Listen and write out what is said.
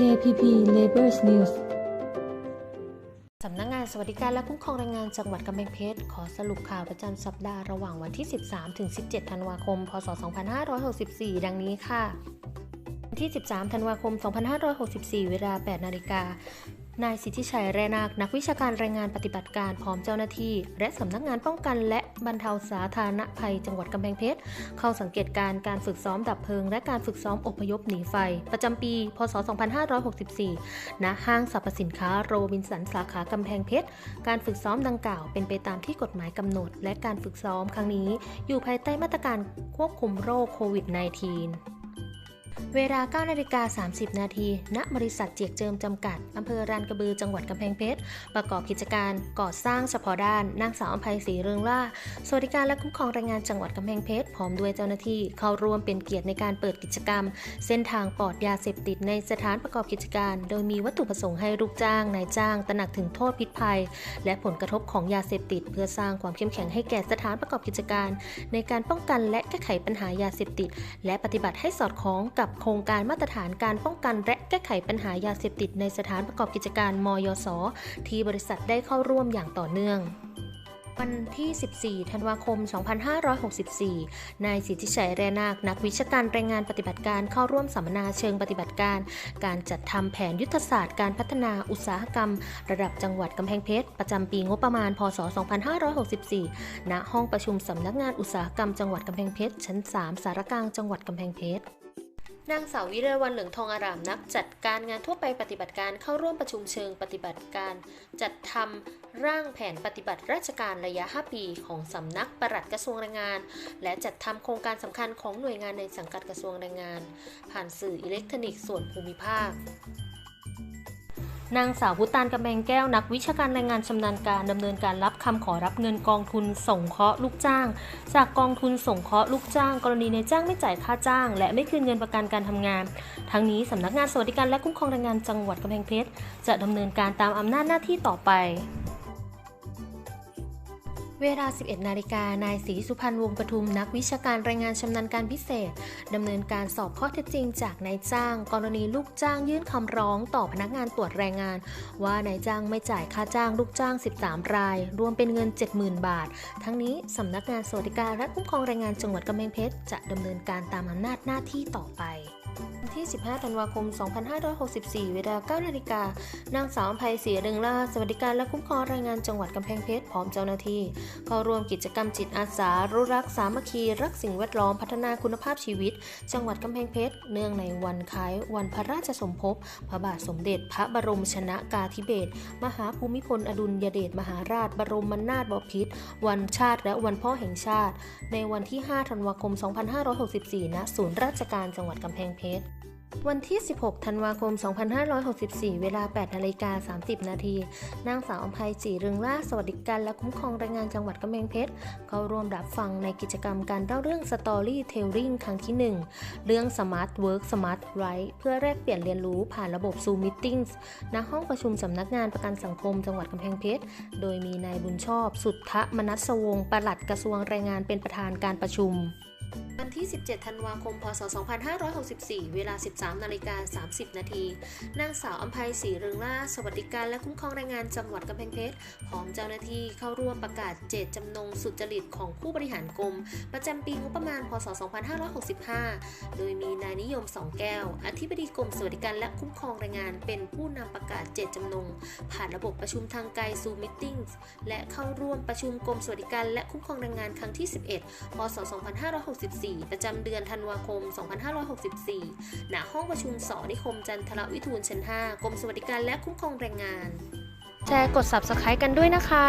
KPP Labor's News สำนักงานสวัสดิการและคุ้มครองแรงงานจังหวัดกำแพงเพชร ขอสรุปข่าวประจำสัปดาห์ระหว่างวันที่ 13 ถึง 17 ธันวาคม พศ 2564 ดังนี้ค่ะ ที่ 13 ธันวาคม 2564 เวลา 8 นาฬิกา นายสิทธิชัยแรนาค นักวิชาการแรงงานปฏิบัติการพร้อมเจ้าหน้าที่ และสำนักงานป้องกันและบรรเทาสาธารณภัย จังหวัดกำแพงเพชร เข้าสังเกตการณ์การฝึกซ้อมดับเพลิง และการฝึกซ้อมอพยพหนีไฟ ประจำปี พศ 2564 ณ ห้างสรรพสินค้าโรบินสันสาขากำแพงเพชร การฝึกซ้อมดังกล่าวเป็นไปตามที่กฎหมายกำหนด และการฝึกซ้อมครั้งนี้ อยู่ภายใต้มาตรการควบคุมโรคโควิด -19 เวลา9นาฬิกา30 นาที ณ บริษัทเจียกเจิมจำกัด อำเภอรานกระบือ จังหวัดกำแพงเพชร ประกอบกิจการก่อสร้างเฉพาะด้าน นางสาวอภัยศรีเรืองล่า สวัสดิการและคุ้มครองแรงงานจังหวัดกำแพงเพชร พร้อมด้วยเจ้าหน้าที่ เข้าร่วมเป็นเกียรติในการเปิดกิจกรรม เส้นทางปลอดยาเสพติดในสถานประกอบกิจการ โดยมีวัตถุประสงค์ให้ลูกจ้าง นายจ้าง ตระหนักถึงโทษพิษภัย และผลกระทบของยาเสพติด เพื่อสร้างความเข้มแข็งให้แก่สถานประกอบกิจการ ในการป้องกันและแก้ไขปัญหายาเสพติด และปฏิบัติให้สอดคล้องกับับโครงการมาตรฐานการป้องกันและแก้ไขปัญหายาเสพติดในสถานประกอบกิจการมยสที่บริษัทได้เข้าร่วมอย่างต่อเนื่องวันที่ 14 ธันวาคม 2564 นายสิทธิชัยแรนาค นักวิชาการแรงงานปฏิบัติการเข้าร่วมสัมมนาเชิงปฏิบัติการ การจัดทำแผนยุทธศาสตร์การพัฒนาอุตสาหกรรม ระดับจังหวัดกำแพงเพชร ประจำปีงบประมาณ พศ 2564 ณ ห้องประชุมสำนักงานอุตสาหกรรมจังหวัดกำแพงเพชร ชั้น 3 สารกลางจังหวัดกำแพงเพชร นางสาววิเรวันเหลืองทองอารามนักจัดการงานทั่วไปปฏิบัติการเข้าร่วมประชุมเชิงปฏิบัติการ จัดทำร่างแผนปฏิบัติราชการระยะ 5 ปีของสำนักปลัดกระทรวงแรงงาน และจัดทำโครงการสำคัญของหน่วยงานในสังกัดกระทรวงแรงงาน ผ่านสื่ออิเล็กทรอนิกส์ส่วนภูมิภาค นางสาวพุตานกำแพงแก้วนักวิชาการแรงงานชำนาญการดำเนินการรับคำขอรับเงินกองทุนส่งเคราะห์ลูกจ้าง จากกองทุนส่งเคราะห์ลูกจ้าง กรณีในจ้างไม่จ่ายค่าจ้าง และไม่คืนเงินประกันการทำงาน ทั้งนี้สำนักงานสวัสดิการและคุ้มครองแรงงานจังหวัดกำแพงเพชรจะดำเนินการตามอำนาจหน้าที่ต่อไป เวลา 11 นาฬิกา นายศรีสุพรรณวงศ์ปทุมนักวิชาการแรงงานชำนาญการพิเศษ ดำเนินการสอบข้อเท็จจริงจากนายจ้าง กรณีลูกจ้างยื่นคำร้องต่อพนักงานตรวจแรงงาน ว่านายจ้างไม่จ่ายค่าจ้างลูกจ้าง 13 ราย รวมเป็นเงิน 70,000 บาท ทั้งนี้สำนักงานสวัสดิการและคุ้มครองแรงงานจังหวัดกำแพงเพชรจะดำเนินการตามอำนาจหน้าที่ต่อไป ที่ 15 ธันวาคม 2564 เวลา 9 นาฬิกา นางสาวอภัยศรีเรืองล่า สวัสดิการและคุ้มครองแรงงานจังหวัดกำแพงเพชร พร้อมเจ้าหน้าที่เข้าร่วมกิจกรรมจิตอาสา รู้รักสามัคคี รักสิ่งแวดล้อม พัฒนาคุณภาพชีวิต จังหวัดกำแพงเพชร เนื่องในวันคล้าย วันพระราชสมภพ พระบาทสมเด็จ พระบรมชนากาธิเบศร มหาภูมิพล อดุลยเดช มหาราช บรมนาถบพิตร วันชาติ และวันพ่อแห่งชาติ ในวันที่ 5 ธันวาคม 2564 ณ ศูนย์ราชการจังหวัดกำแพงเพชร วันที่ 16 ธันวาคม 2564 เวลา8นาฬิกา30 นาที นางสาวอมภัยศรีเรืองล่าสวัสดิการและคุ้มครองแรงงานจังหวัดกำแพงเพชร เข้าร่วมรับฟังในกิจกรรมการเล่าเรื่อง Storytelling ครั้งที่ 1 เรื่อง Smart Work Smart Right เพื่อแลกเปลี่ยนเรียนรู้ผ่านระบบ Zoom Meetings ณห้องประชุมสำนักงานประกันสังคมจังหวัดกำแพงเพชร โดยมีนายบุญชอบ สุทธมนัสวงศ์ปลัดกระทรวงแรงงานเป็นประธานการประชุม วันที่ 17 ธันวาคม พศ 2564 เวลา 13 นาฬิกา 30 นาที นางสาวอัมภัยศรีเรืองล่า สวัสดิการและคุ้มครองแรงงานจังหวัดกำแพงเพชร พร้อมเจ้าหน้าที่เข้าร่วมประกาศเจตจำนงสุจริตของผู้บริหารกรม ประจำปีงบประมาณ พศ 2565 โดยมีนายนิยมสองแก้ว อธิบดีกรมสวัสดิการและคุ้มครองแรงงาน เป็นผู้นำประกาศเจตจำนง ผ่านระบบประชุมทางไกล Zoom Meetings และเข้าร่วมประชุมกรมสวัสดิการและคุ้มครองแรงงานครั้งที่ 11 พศ2564 ประจำเดือนธันวาคม 2564 ณ ห้องประชุมสนิคมจันทรวิทูลชั้น 5 กรมสวัสดิการและคุ้มครองแรงงาน แชร์กด Subscribe กันด้วยนะคะ